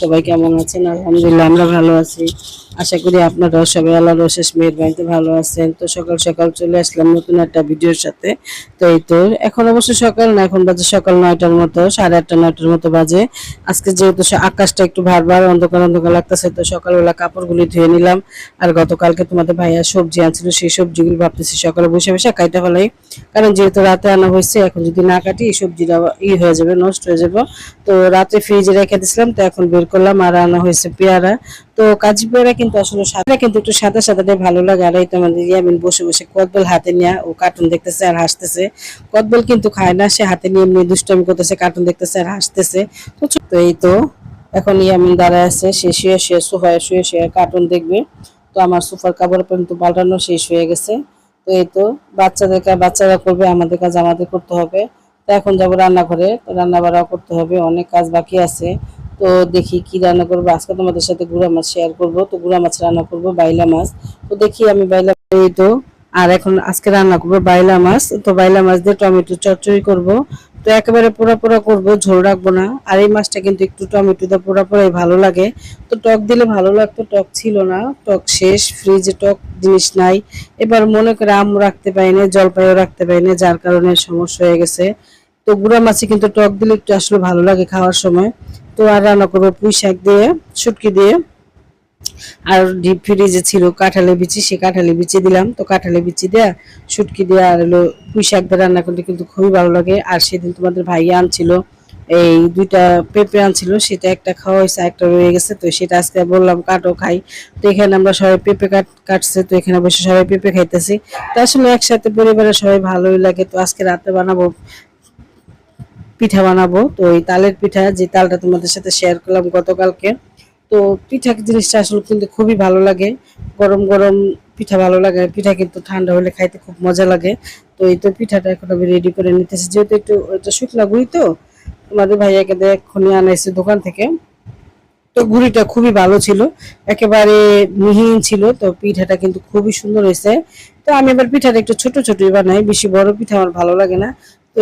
সবাই কেমন আছেন? আলহামদুলিল্লাহ, আমরা ভালো আছি। আশা করি আপনারাও সবাই আল্লাহর অশেষ মেহেরবানিতে ভালো আছেন। তো সকাল সকাল চলে আসলাম নতুন একটা ভিডিওর সাথে। তো এই তো, এখন অবশ্য সকাল না, এখন বাজে সকাল নয়টার মতো, সাড়ে আটটা, নয়টার মতো বাজে। আজকে যেহেতু আকাশটা একটু ভারবার অন্ধকার অন্ধকার লাগতেছে, তো সকালবেলা কাপড়গুলি ধুয়ে নিলাম। আর গতকালকে তোমাদের ভাইয়া সবজি আনছিল, সেই সবজিগুলো ভাবতেছি সকালে বসে বসে কাইটা ফেলাই। কারণ যেহেতু রাতে আনা হয়েছে, এখন যদি না কাটি, এই সবজিটা ই হয়ে যাবে, নষ্ট হয়ে যাবে। তো রাতে ফ্রিজে রেখে দিয়েছিলাম, তো এখন বের করলাম আর আনা হয়েছে পেয়ারা। তো কাজি পেয়ারা কিন্তু আসলে সাদা কিন্তু একটু সাদা সাদাটাই ভালো লাগে, আর এই তো আমাদের ইয়ামিন বসে বসে কদবেল হাতে নিয়ে ও কার্টুন দেখতেছে আর হাসতেছে। কদবেল কিন্তু খায় না, সে হাতে নিয়ে এমনি দুষ্টামি করতেছে কার্টুন দেখতেছে আর হাসতেছে। তো তো এই তো, এখন ইয়ামিন দাঁড়ায় আছে, সে শুয়ে শুয়ে সোফায় শুয়ে শুয়ে কার্টুন দেখবে। তো আমার সোফার কাপড় পর্যন্ত পাল্টানো শেষ হয়ে গেছে। তো এই তো বাচ্চাদের কাজ বাচ্চারা করবে, আমাদের কাজ আমাদের করতে হবে। এখন যাব রান্নাঘরে। তো রান্না বাড়া করতে হবে, অনেক কাজ বাকি আছে। তো দেখি কি রান্না করব। আজকে তোমাদের সাথে গুড়া মাছ শেয়ার করব। তো গুড়া মাছ রান্না করব, বাইলা মাছ। তো দেখি আমি বাইলা তো। আর এখন আজকে রান্না করব বাইলা মাছ। তো বাইলা মাছ দিয়ে টমেটো চচ্চড়ি করব। তো একেবারে পোড়া পোড়া করব, ঝোল রাখব না। আর এই মাছটা কিন্তু একটু টমেটো দিয়ে পোড়া পোড়াই ভালো লাগে। তো টক দিলে ভালো লাগতো, টক ছিল না। টক শেষ, ফ্রিজে টক জিনিস নাই। এবার মনে করে আম রাখতে পারি না, জলপাইও রাখতে পারি না, যার কারণে সমস্যা হয়ে গেছে। তো গুঁড়া মাছে কিন্তু টক দিলে একটু আসলে ভালো লাগে খাওয়ার সময়। তো আর রান্না করব পুঁই শাক দিয়ে, শুটকি দিয়ে। আর ডিপ ফ্রিজে ছিল কাঁঠালে বিচি, সে কাঁঠালে বিচি দিলাম। তো কাঁঠালে বিচি দেয়া, শুটকি দিয়ে আর হলো পুঁই শাক দিয়ে রান্না করতে কিন্তু খুবই ভালো লাগে। আর সেদিন তোমাদের ভাইয়া আনছিল, এই দুইটা পেঁপে আনছিল, সেটা একটা খাওয়া হয়েছে একটা রয়ে গেছে। তো সেটা আজকে বললাম কাটো খাই। তো এখানে আমরা সবাই পেঁপে কাট, কাটছে, তো এখানে বসে সবাই পেঁপে খাইতেছি। তো আসলে একসাথে পরিবারের সবাই ভালোই লাগে। তো আজকে রাতে বানাবো পিঠা বানাবো। তো এই তালের পিঠা, যে তালটা তোমাদের সাথে শেয়ার করলাম গতকালকে। তো পিঠা জিনিসটা আসলে কিন্তু খুবই ভালো লাগে। গরম গরম পিঠা ভালো লাগে। পিঠা কিন্তু ঠান্ডা হলে খাইতে খুব মজা লাগে। তো এই তো পিঠাটা এখন আমি রেডি করে নিতেছি। যেহেতু একটু এটা শুকনা গুঁড়ি তো, তোমাদের ভাইয়াকে এক্ষুনি আনাইছে দোকান থেকে। তো গুড়িটা খুবই ভালো ছিল। একেবারে মিহিন ছিল। তো পিঠাটা কিন্তু খুবই সুন্দর হয়েছে। তো আমি এবার পিঠাটা একটু ছোট ছোটই বানাই। বেশি বড় পিঠা আমার ভালো লাগে না।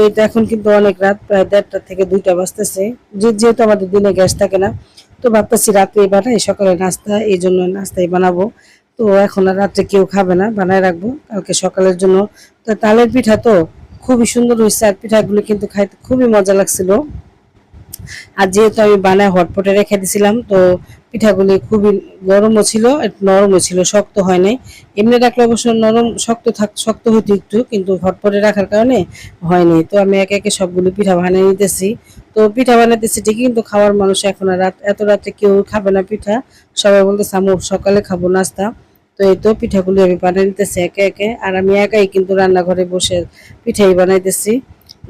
এটা এখন কিন্তু অনেক রাত, প্রায় দেড়টা থেকে দুইটা বাজতেছে। যে যেহেতু আমাদের দিনে গ্যাস থাকে না, তো ভাবতেছি রাতে বানাই, সকালে নাস্তা, এই জন্য নাস্তাই বানাবো। তো এখন আর রাত্রে কেউ খাবে না, বানায় রাখব। কালকে সকালের জন্য। তো তালের পিঠা তো খুবই সুন্দর হয়েছে, আর পিঠাগুলো কিন্তু খাইতে খুবই মজা লাগছিল। আর যেহেতু আমি বানায় হটপটে রেখে দিছিলাম, তো পিঠাগুলি খুবই গরমও ছিল নরমও ছিল, শক্ত হয় নাই এমনি রাখলে অবশ্য নরম, শক্ত থাক, শক্ত হতো একটু, কিন্তু হটপটে রাখার কারণে হয়নি। তো আমি একে একে সবগুলো পিঠা বানিয়ে নিতেছি। তো পিঠা বানাইতেছি ঠিকই, কিন্তু খাওয়ার মানুষ এখন আর রাত, এত রাতে কেউ খাবে না পিঠা। সবাই বলতেছে আমি সকালে খাব নাস্তা। তো এই তো পিঠাগুলি আমি বানিয়ে নিতেছি একে একে, আর আমি একাই কিন্তু রান্নাঘরে বসে পিঠাই বানাইতেছি।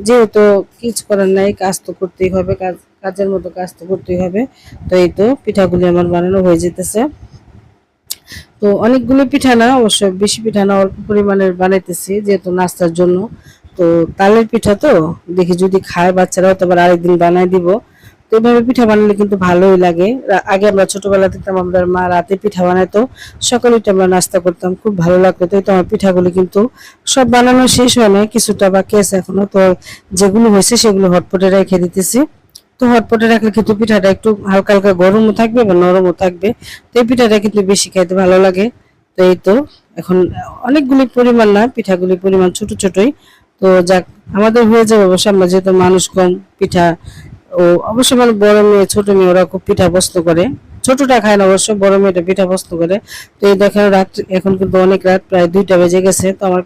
যেহেতু কিছু করার নাই, কাজ তো করতেই হবে, কাজ কাজের মতো কাজ তো করতেই হবে। তো এই তো পিঠাগুলি আমার বানানো হয়ে যেতেছে। তো অনেকগুলো পিঠা না, অবশ্য বেশি পিঠা না, অল্প পরিমাণের বানাইতেছি যেহেতু নাস্তার জন্য। তো তালের পিঠা তো, দেখি যদি খায় বাচ্চারা তো আবার আরেকদিন বানাই দিব। তো এইভাবে পিঠা বানালে কিন্তু ভালোই লাগে। আগে আমরা ছোটবেলা দেখতাম আমাদের মা রাতে পিঠা বানাইতো। সকালে উঠে আমরা নাস্তা করতাম, খুব ভালো লাগতো। তো আমার পিঠাগুলি কিন্তু সব বানানো শেষ হয় না কিছুটা বাকি আছে এখনও। তো যেগুলো হয়েছে সেগুলো হটপটে রেখে দিতেছি। তো হটপটে রাখলে কিন্তু পিঠাটা একটু হালকা হালকা গরমও থাকবে বা নরমও থাকবে। তো এই পিঠাটা কিন্তু বেশি খাইতে ভালো লাগে। তো এই তো, এখন অনেকগুলি পরিমাণ না, পিঠাগুলি পরিমাণ ছোট ছোটই। তো যাক, আমাদের হয়ে যাবে অবশ্য, আমরা যেহেতু মানুষ কম পিঠা ও অবশ্য মানে বড় মেয়ে, ছোট মেয়ে ওরা খুব পিঠা পছন্দ করে। ছোটটা খায় না অবশ্য, বড় মেয়েটা পিঠা পছন্দ করে। তো এই দেখেন রাত এখন কিন্তু অনেক রাত, প্রায় দুইটা বেজে গেছে। তো আমার